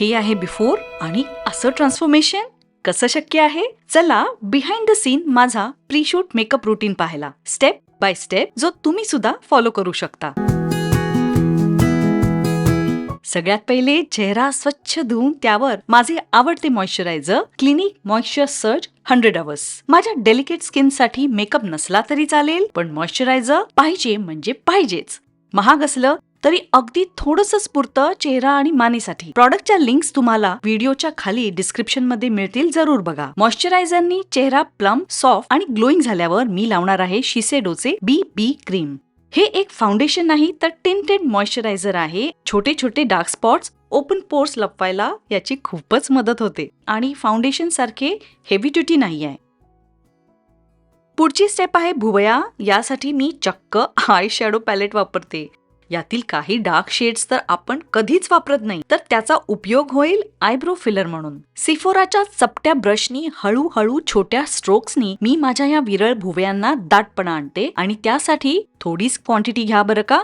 हे आहे बिफोर आणि असं ट्रान्सफॉर्मेशन? कसं शक्य आहे? चला बिहाइंड द सीन माझा प्री शूट मेकअप रुटीन पाहायला. स्टेप बाय स्टेप जो तुम्ही सुद्धा फॉलो करू शकता. सगळ्यात पहिले चेहरा स्वच्छ धुवून त्यावर माझे आवडते moisturiser Clinique moisture surge hundred hours माझ्या डेलिकेट स्किनसाठी मेकअप नसला तरी चालेल पण मॉइश्चरायझर पाहिजे म्हणजे पाहिजेच. महाग असलं तरी अगदी थोडंसं पुरतं चेहरा आणि मानेसाठी. प्रॉडक्टच्या लिंक्स तुम्हाला व्हिडिओच्या खाली डिस्क्रिप्शनमध्ये मिळतील जरूर बघा. मॉइश्चरायझरनी चेहरा प्लम सॉफ्ट आणि ग्लोईंग झाल्यावर मी लावणार आहे शिसेडोचे बी बी क्रीम. हे एक फाउंडेशन नाही तर टिंटेड मॉइश्चरायझर आहे. छोटे छोटे डार्क स्पॉट्स ओपन पोर्स लपवायला याची खूपच मदत होते. आणि फाउंडेशन सारखे हेवी ड्युटी नाही आहे. पुढची स्टेप आहे भुवया. यासाठी मी चक्क आय शॅडो पॅलेट वापरते. यातील काही डार्क शेड्स तर आपण कधीच वापरत नाही. तर त्याचा उपयोग होईल आयब्रो फिलर म्हणून. सिफोराच्या चपट्या ब्रशनी हळूहळू छोट्या स्ट्रोक्सनी मी माझ्या या विरळ भुवयांना दाटपणा आणते आणि त्यासाठी थोडीच क्वांटिटी घ्या बरं का.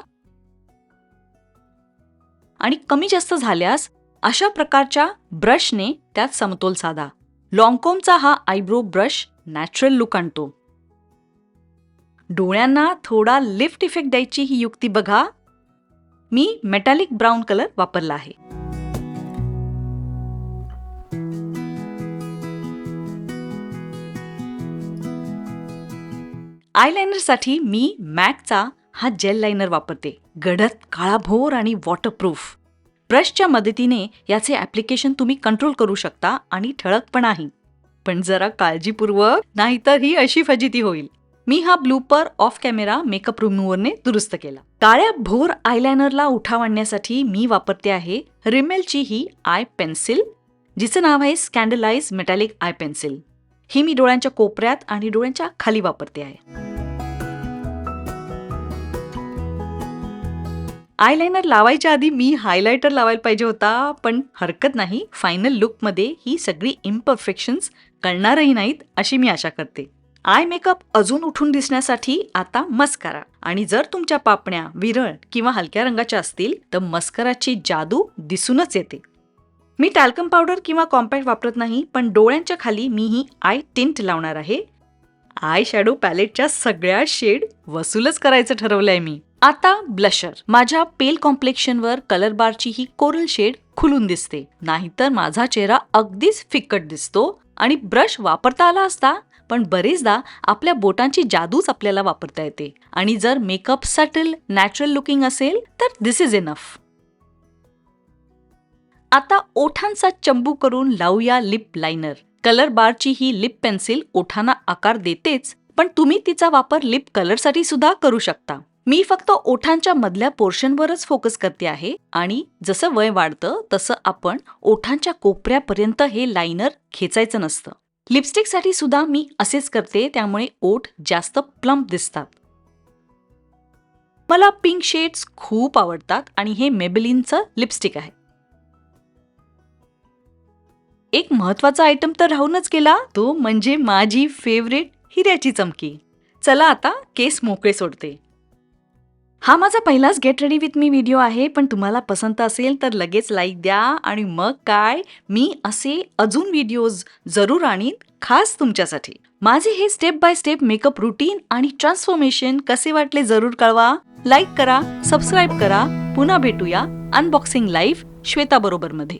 आणि कमी जास्त झाल्यास अशा प्रकारच्या ब्रशने त्यात समतोल साधा. लॉंगकोमचा हा आयब्रो ब्रश नॅचरल लुक आणतो. डोळ्यांना थोडा लिफ्ट इफेक्ट द्यायची ही युक्ती बघा. मी मेटॅलिक ब्राऊन कलर वापरला आहे. आयलायनरसाठी मी मॅकचा हा जेल लायनर वापरते. गडद काळाभोर आणि वॉटरप्रूफ ब्रशच्या मदतीने याचे ॲप्लिकेशन तुम्ही कंट्रोल करू शकता आणि ठळकपणाही. पण जरा काळजीपूर्वक नाहीतर ही अशी फजिती होईल. मी हा ब्लूपर ऑफ कॅमेरा मेकअप रिमूव्हरने दुरुस्त केला. काळ्या भोर आयलायनरला उठाव आणण्यासाठी मी वापरते आहे रिमेलची ही आय पेन्सिल जिचं नाव आहे स्कॅन्डलाइज मेटॅलिक आय पेन्सिल ही मी डोळ्यांच्या कोपऱ्यात आणि डोळ्यांच्या खाली वापरते आहे. आयलायनर लावायच्या आधी मी हायलायटर लावायला पाहिजे होता पण हरकत नाही. फायनल लुकमध्ये ही सगळी इम्परफेक्शन्स कळणारही नाहीत अशी मी आशा करते. आय मेकअप अजून उठून दिसण्यासाठी आता मस्कारा. आणि जर तुमच्या पापण्या विरळ किंवा हलक्या रंगाच्या असतील तर मस्कराची जादू दिसूनच येते. मी टॅल्कम पावडर किंवा कॉम्पॅक्ट वापरत नाही पण डोळ्यांच्या खाली मी ही आय टिंट लावणार आहे. आय शॅडो पॅलेटच्या सगळ्या शेड वसूलच करायचं ठरवलंय मी. आता ब्लशर माझ्या पेल कॉम्प्लेक्शनवर कलर बारची ही कोरल शेड खुलून दिसते. नाहीतर माझा चेहरा अगदीच फिक्कट दिसतो आणि ब्रश वापरता आला असता पण बरेचदा आपल्या बोटांची जादूच आपल्याला वापरता येते. आणि जर मेकअप सटल नॅचरल लुकिंग असेल तर दिस इज इनफ आता ओठांचा चंबू करून लावूया लिप लायनर कलर बारची ही लिप पेन्सिल ओठांना आकार देतेच पण तुम्ही तिचा वापर लिप कलरसाठी सुद्धा करू शकता. मी फक्त ओठांच्या मधल्या पोर्शनवरच फोकस करते आहे आणि जसं वय वाढतं तसं आपण ओठांच्या कोपऱ्यापर्यंत हे लायनर खेचायचं नसतं. लिपस्टिकसाठी सुद्धा मी असेच करते त्यामुळे ओठ जास्त प्लम्प दिसतात. मला पिंक शेड्स खूप आवडतात आणि हे मेबलिनचं लिपस्टिक आहे. एक महत्त्वाचा आयटम तर राहूनच गेला तो म्हणजे माझी फेवरेट हिऱ्याची चमकी. चला आता केस मोकळे सोडते. हा माझा पहिलाच get ready with me video आहे पण तुम्हाला पसंत असेल तर लगेच लाईक द्या आणि मग काय? मी असे अजून व्हिडिओज जरूर आणीन खास तुमच्यासाठी. माझे हे step by step makeup routine आणि ट्रान्सफॉर्मेशन कसे वाटले जरूर कळवा. लाईक करा सबस्क्राईब करा. पुन्हा भेटूया अनबॉक्सिंग लाईफ श्वेता बरोबर मध्ये.